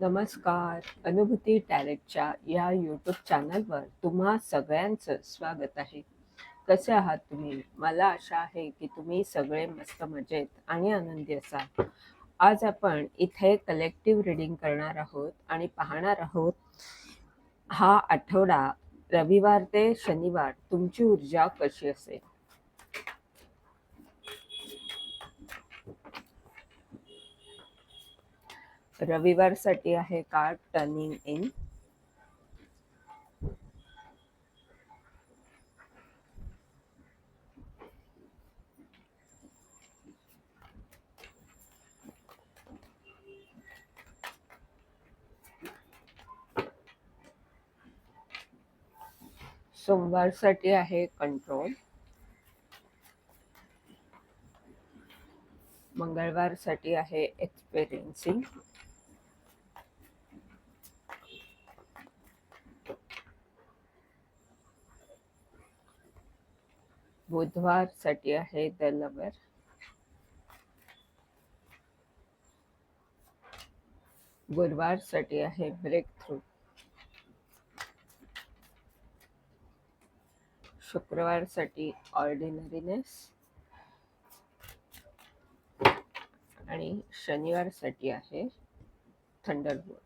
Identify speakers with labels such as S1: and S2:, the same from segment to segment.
S1: नमस्कार. अनुभूती टॅलेटच्या या यूट्यूब चॅनलवर तुम्हा सगळ्यांचं स्वागत आहे. कसे आहात तुम्ही? मला आशा आहे की तुम्ही सगळे मस्त मजेत आणि आनंदी असाल. आज आपण इथे कलेक्टिव्ह रिडिंग करणार आहोत आणि पाहणार आहोत हा आठवडा रविवार ते शनिवार तुमची ऊर्जा कशी असेल? रविवारसाठी आहे कार्ड टर्निंग इन सोमवारसाठी आहे कंट्रोल मंगळवारसाठी आहे एक्सपिरियन्सिंग बुधवारसाठी आहे द लवर गुरुवारसाठी आहे ब्रेक थ्रू शुक्रवारसाठी ऑर्डिनरीनेस. आणि शनिवारसाठी आहे थंडरबोल्ट.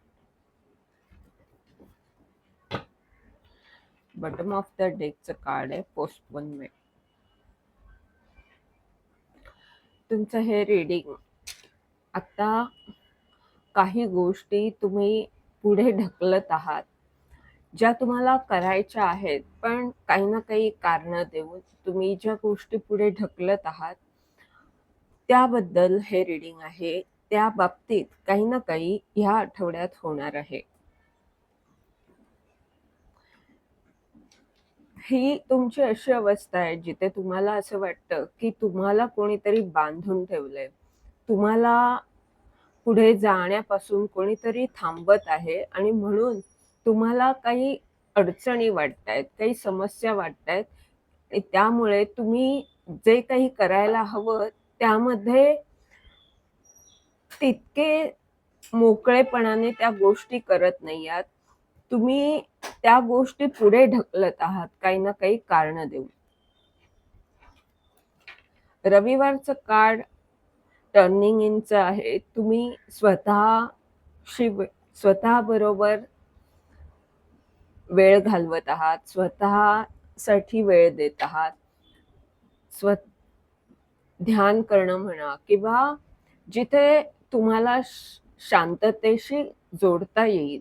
S1: बटम ऑफ द डेकचं कार्ड आहे पोस्टपोनमेंट तुमचं हे रीडिंग आता काही गोष्टी तुम्ही पुढे ढकलत आहात ज्या तुम्हाला करायच्या आहेत पण काही ना काही कारणं देऊन तुम्ही ज्या गोष्टी पुढे ढकलत आहात त्याबद्दल हे रीडिंग आहे. त्या बाबतीत काही ना काही ह्या आठवड्यात होणार आहे. ही तुमची अशी अवस्था आहे जिथे तुम्हाला असं वाटतं की तुम्हाला कोणीतरी बांधून ठेवलंय. तुम्हाला पुढे जाण्यापासून कोणीतरी थांबत आहे आणि म्हणून तुम्हाला काही अडचणी वाटतायत काही समस्या वाटतायत. आणि त्यामुळे तुम्ही जे काही करायला हवं त्यामध्ये तितके मोकळेपणाने त्या गोष्टी करत नाही आहात. तुम्ही त्या गोष्टी पुढे ढकलत आहात काही ना काही कारण देऊन. रविवारचं कार्ड टर्निंग इनचं आहे तुम्ही स्वतःशी स्वतः बरोबर वेळ घालवत आहात स्वतःसाठी वेळ देत आहात स्व ध्यान करणं म्हणा किंवा जिथे तुम्हाला शांततेशी जोडता येईल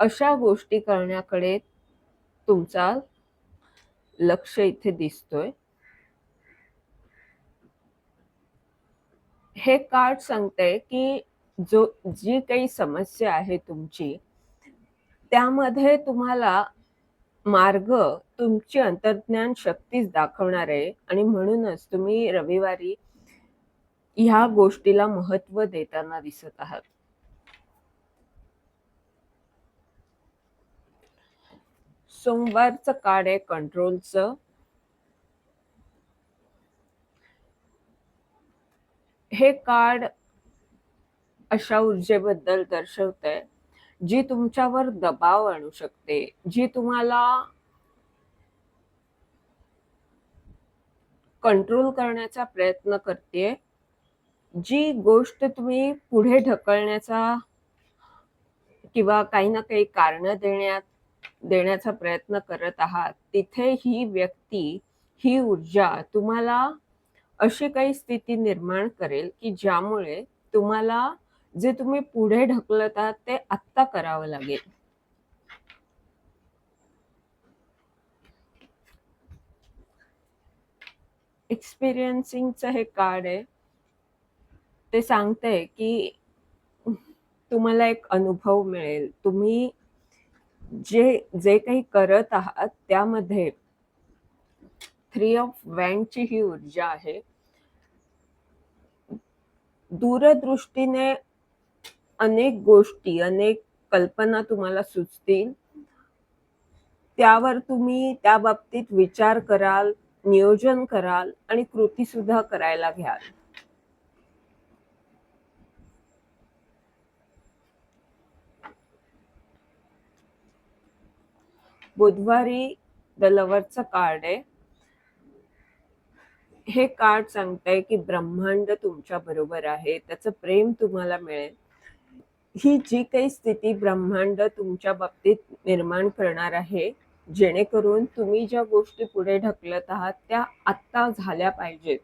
S1: अशा गोष्टी करण्याकडे तुमचा लक्ष इथे दिसतोय. हे कार्ड सांगते की जो जी काही समस्या आहे तुमची त्यामध्ये तुम्हाला मार्ग तुमची अंतर्ज्ञान शक्तीच दाखवणार आहे आणि म्हणूनच तुम्ही रविवारी ह्या गोष्टीला महत्त्व देताना दिसत आहात. सोमवारचं कार्ड आहे कंट्रोलचं हे कार्ड अशा ऊर्जेबद्दल दर्शवत आहे जी तुमच्यावर दबाव आणू शकते जी तुम्हाला कंट्रोल करण्याचा प्रयत्न करते जी गोष्ट तुम्ही पुढे ढकलण्याचा किंवा काही ना काही कारण देण्यात देण्याचा प्रयत्न करत आहात तिथे ही व्यक्ती ही ऊर्जा तुम्हाला अशी काही स्थिती निर्माण करेल की ज्यामुळे तुम्हाला जे तुम्ही पुढे ढकलत आहात ते आत्ता करावं लागेल. एक्सपिरियन्सिंगचं हे कार्ड आहे. ते सांगते की तुम्हाला एक अनुभव मिळेल. तुम्ही जे जे काही करत आहात त्यामध्ये थ्री ऑफ वँडची ही ऊर्जा आहे. दूरदृष्टीने अनेक गोष्टी अनेक कल्पना तुम्हाला सुचतील. त्यावर तुम्ही त्या बाबतीत विचार कराल नियोजन कराल आणि कृती सुद्धा करायला घ्याल. बुधवारी द लवरचं कार्ड आहे. हे कार्ड सांगतंय की ब्रह्मांड तुमच्या बरोबर आहे त्याचं प्रेम तुम्हाला मिळेल. ही जी काही स्थिती ब्रह्मांड तुमच्या बाबतीत निर्माण करणार आहे जेणेकरून तुम्ही ज्या गोष्टी पुढे ढकलत आहात त्या आत्ता झाल्या पाहिजेत.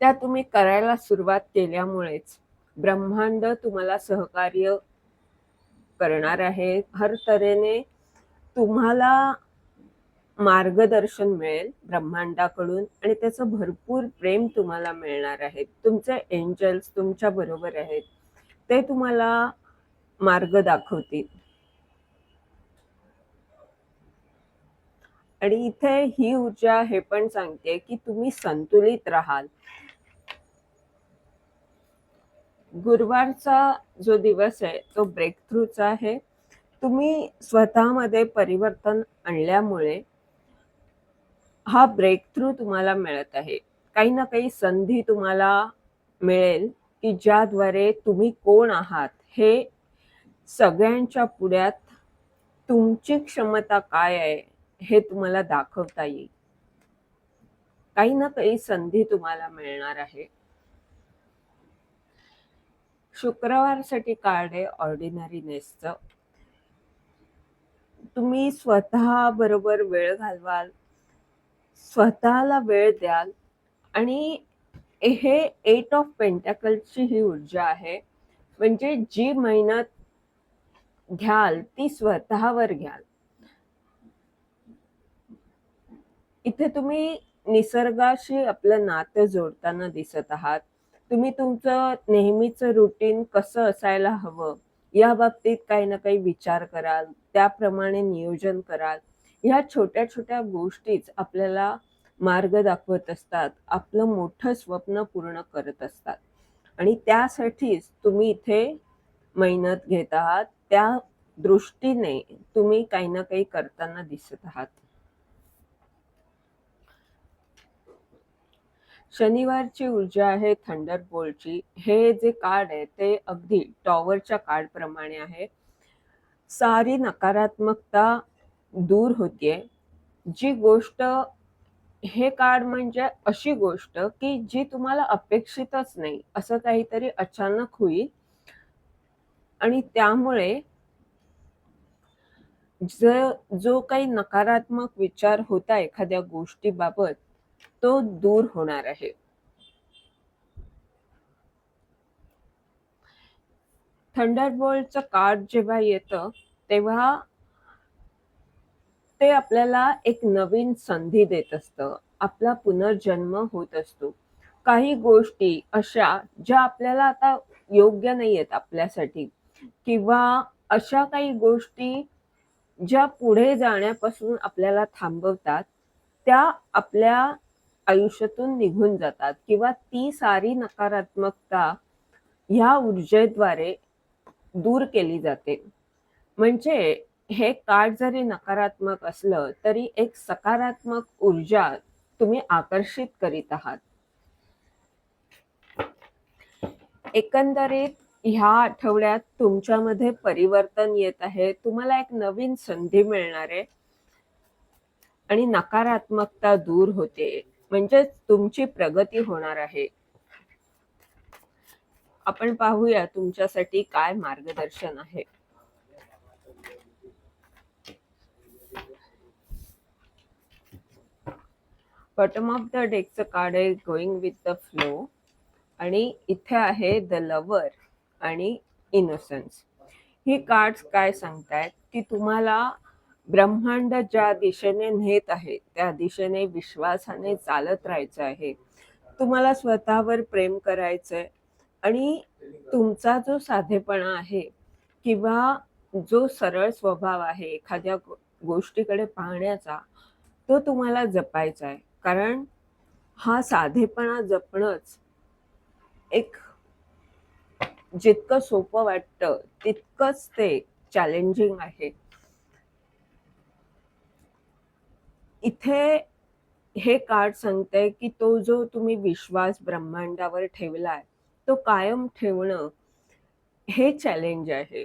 S1: त्या तुम्ही करायला सुरुवात केल्यामुळेच ब्रह्मांड तुम्हाला सहकार्य करणार आहे. हर तऱ्हेने तुम्हाला मार्गदर्शन मिळेल ब्रह्मांडाकडून आणि त्याचं भरपूर प्रेम तुम्हाला मिळणार आहे. तुमचे एंजल्स तुमच्या बरोबर आहेत. ते तुम्हाला मार्ग दाखवतील. आणि इथे ही ऊर्जा हे पण सांगते की तुम्ही संतुलित राहाल. गुरुवारचा जो दिवस आहे तो ब्रेक थ्रूचा आहे. तुम्ही स्वतःमध्ये परिवर्तन आणल्यामुळे हा ब्रेक थ्रू तुम्हाला मिळत आहे. काही ना काही संधी तुम्हाला मिळेल की ज्याद्वारे तुम्ही कोण आहात हे सगळ्यांच्या पुढ्यात तुमची क्षमता काय आहे हे तुम्हाला दाखवता येईल. काही ना काही संधी तुम्हाला मिळणार आहे. शुक्रवारसाठी कार्ड आहे ऑर्डिनरीनेसचं तुम्ही स्वतः बरोबर वेळ घालवाल स्वतःला वेळ द्याल आणि हे एट ऑफ पेंटॅकलची ही ऊर्जा आहे. म्हणजे जी मेहनत घ्याल ती स्वतःवर घ्याल. इथे तुम्ही निसर्गाशी आपलं नातं जोडताना दिसत आहात. तुम्ही तुमचं नेहमीचं रुटीन कसं असायला हवं? या बाबतीत काही ना काही विचार कराल त्याप्रमाणे नियोजन कराल. ह्या छोट्या छोट्या गोष्टीच आपल्याला मार्ग दाखवत असतात. आपलं मोठं स्वप्न पूर्ण करत असतात. आणि त्यासाठीच तुम्ही इथे मेहनत घेत आहात. त्या दृष्टीने तुम्ही काही ना काही करताना दिसत आहात. शनिवारची ऊर्जा आहे थंडर बोल्टची हे जे कार्ड आहे ते अगदी टॉवरच्या कार्ड प्रमाणे आहे. सारी नकारात्मकता दूर होतीये. जी गोष्ट हे कार्ड म्हणजे अशी गोष्ट की जी तुम्हाला अपेक्षितच नाही असं काहीतरी अचानक होईल. आणि त्यामुळे जो काही नकारात्मक विचार होता एखाद्या गोष्टीबाबत तो दूर होणार आहे. थंडरबोल्टचं कार्ड जेव्हा येतं तेव्हा ते आपल्याला एक नवीन संधी देत असतं. आपला पुनर्जन्म होत असतो. काही गोष्टी अशा ज्या आपल्याला आता योग्य नाही आहेत आपल्यासाठी किंवा अशा काही गोष्टी ज्या पुढे जाण्यापासून आपल्याला थांबवतात त्या आपल्या आयुष्यातून निघून जातात किंवा ती सारी नकारात्मकता ह्या ऊर्जेद्वारे दूर केली जाते. म्हणजे हे कार्ड जरी नकारात्मक असलं तरी एक सकारात्मक ऊर्जा तुम्ही आकर्षित करीत आहात. एकंदरीत ह्या आठवड्यात तुमच्यामध्ये परिवर्तन येत आहे. तुम्हाला एक नवीन संधी मिळणार आहे. आणि नकारात्मकता दूर होते. म्हणजे तुमची प्रगती होणार आहे. आपण पाहूया तुमच्यासाठी काय मार्गदर्शन आहे. बॉटम ऑफ द डेकचं कार्ड आहे गोइंग विथ द फ्लो आणि इथे आहे द लवर आणि इनोसन्स ही कार्ड्स काय सांगतायत? की तुम्हाला ब्रह्मांड ज्या दिशेने नेत आहे त्या दिशेने विश्वासाने चालत राहायचं आहे. तुम्हाला स्वतःवर प्रेम करायचंय आणि तुमचा जो साधेपणा आहे किंवा जो सरळ स्वभाव आहे एखाद्या गोष्टीकडे पाहण्याचा तो तुम्हाला जपायचा आहे कारण हा साधेपणा जपणंच एक जितकं सोपं वाटतं तितकंच ते चॅलेंजिंग आहे. इथे हे कार्ड सांगते की तो जो तुम्ही विश्वास ब्रह्मांडावर ठेवलाय तो कायम ठेवणं हे चॅलेंज आहे.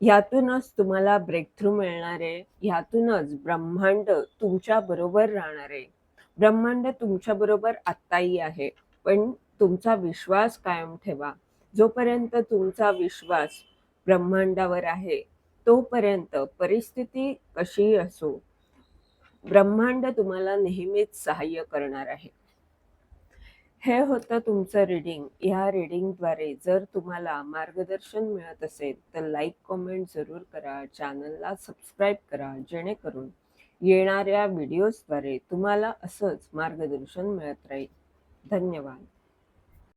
S1: यातूनच तुम्हाला ब्रेक थ्रू मिळणार आहे यातूनच ब्रह्मांड तुमच्या बरोबर राहणार आहे. ब्रह्मांड तुमच्या बरोबर आत्ताही आहे पण तुमचा विश्वास कायम ठेवा. जोपर्यंत तुमचा विश्वास ब्रह्मांडावर आहे तोपर्यंत परिस्थिती कशी असो ब्रह्मांड तुम्हाला नेहमीच सहाय्य करणार आहे. हे होतं तुमचं रीडिंग ह्या रीडिंगद्वारे जर तुम्हाला मार्गदर्शन मिळत असेल तर लाईक कॉमेंट जरूर करा. चॅनलला सबस्क्राईब करा. जेणेकरून येणाऱ्या व्हिडिओजद्वारे तुम्हाला असंच मार्गदर्शन मिळत राहील. धन्यवाद.